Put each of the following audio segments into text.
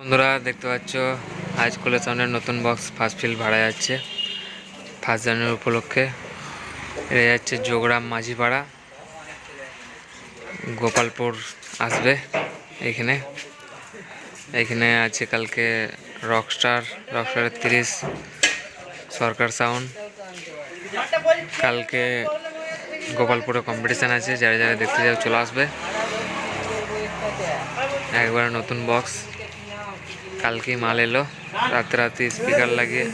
বন্ধুরা, দেখতে পাচ্ছ আজ সামনে নতুন বক্স ফার্স্ট ফিল ভাড়া যাচ্ছে। ফার্স্ট জানুয়ারি উপলক্ষে। এটা যাচ্ছে যোগরাম মাঝিপাড়া। গোপালপুর আসবে এখানে। এইখানে আছে কালকে রকস্টার রকস্টারের তিরিশ, সরকার সাউন্ড কালকে গোপালপুরে কম্পিটিশান আছে, যারা যারা দেখতে যাও চলে আসবে। একবারে নতুন বক্স কালকে মাল এলো। রাতে রাতে স্পিকার লাগিয়ে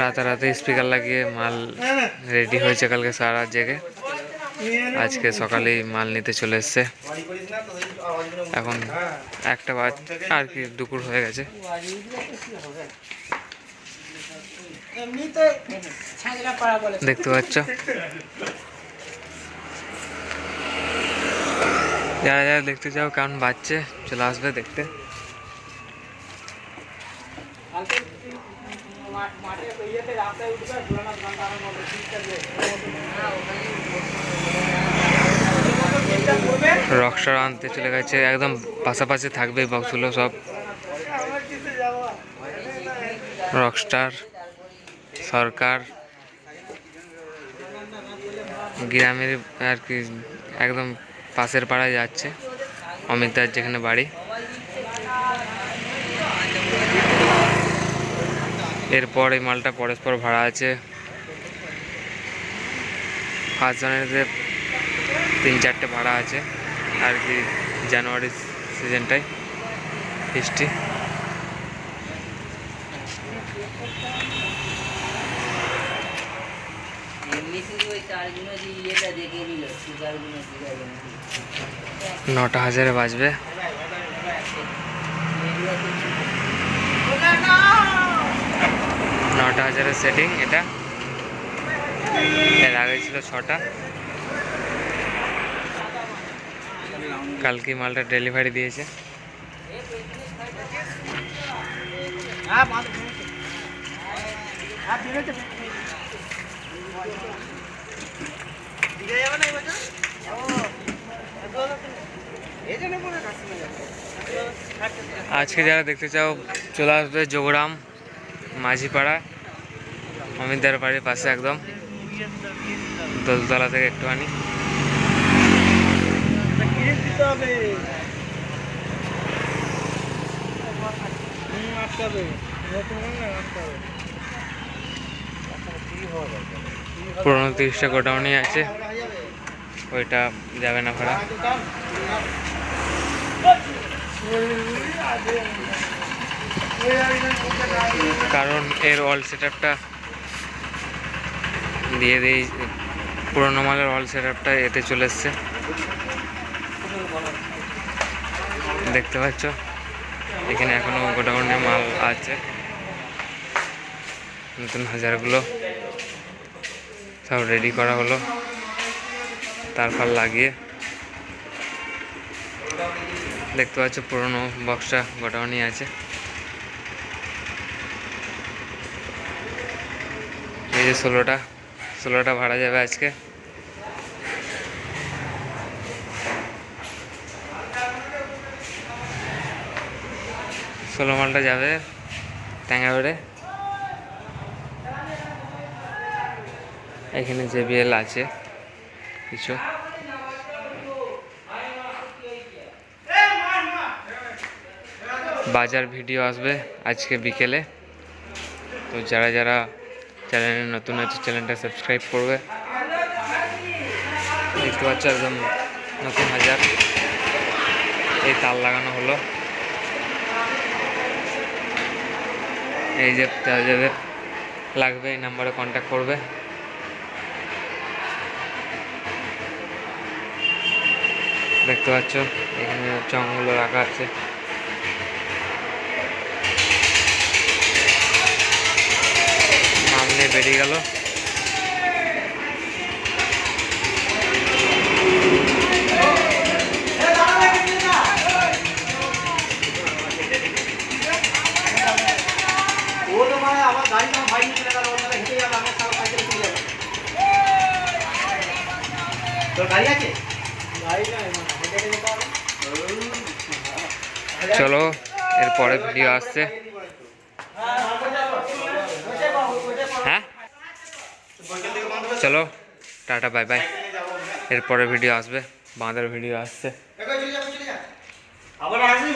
রাতে রাতে স্পিকার লাগিয়ে মাল রেডি হয়েছে কালকে সারা জেগে। আজকে সকালেই মাল নিতে চলে এসছে। এখন একটা বাজ, আর কি দুপুর হয়ে গেছে। দেখতে পাচ্ছ? যারা যারা দেখতে চাও, কেমন বাজছে, চলে আসবে দেখতে। রকস্টার আনতে চলে গেছে, একদম পাশাপাশি থাকবে বক্সগুলো সব। রকস্টার, সরকার, গ্রামের আর কি, একদম পাশের পাড়ায় যাচ্ছে, অমিতার যেখানে বাড়ি। এরপর এই মালটা পরস্পর ভাড়া আছে। ফার্স্ট জানুয়ারিতে তিন চারটে ভাড়া আছে আর কি জানুয়ারি সিজনটায় হিস্ট্রি নটা হাজারে বাজবে। নটা হাজারের সেটিং এটা। এর আগে ছিল ছটা। কালকে মালটা ডেলিভারি দিয়েছে। আজকে যারা দেখতে চাও, চলে আসবে যোগরাম মাঝিপাড়া অমিতদার বাড়ির পাশে একদম। দোলতলা থেকে একটুখানি। পুরোনো তিরিশটা গোডাউনই আছে। ওইটা যাবে না ভাড়া। কারণ এর অল সেট দিয়ে দিই, পুরোনো মালের অল সেট এতে চলে এসছে। দেখতে পাচ্ছ? এখানে এখনও গোডাউনে মাল আছে। নতুন হাজারগুলো সব রেডি করা হলো। তারপর লাগিয়ে। দেখতে পাচ্ছ পুরোনো বক্সটা গোডাউনই আছে। যে ষোলোটা ষোলোটা ভাড়া যাবে আজকে। ষোলো মালটা যাবে ট্যাঙ্গাবেড়ে এখানে জেবিএল আছে কিছু। বাজার ভিডিও আসবে আজকে বিকেলে। তো যারা যারা চ্যানেলে নতুন আছে চ্যানেলটা সাবস্ক্রাইব করবে। দেখতে পাচ্ছ একদম নতুন হাজার। এই তার লাগানো হলো। এই যে যাদের লাগবে, এই নাম্বারে কন্ট্যাক্ট করবে। দেখতে পাচ্ছ, এখানে চংগুলো রাখা আছে মাল নিয়ে বেরিয়ে গেল ও তো মানে আমার গাড়ি আমার ভাই নিয়ে চলে গেল ওর তাহলে হেঁটে যাবে আমার সারা সাইকেলে চলে যাবে তোর গাড়ি আছে গাড়ি নাই মানে হেঁটে যেতে হবে চলো এরপরে ভিডিও আসছে। হ্যাঁ? চলো টাটা বাই বাই এরপরে ভিডিও আসবে বাঁধের ভিডিও আসছে। আবার আসবি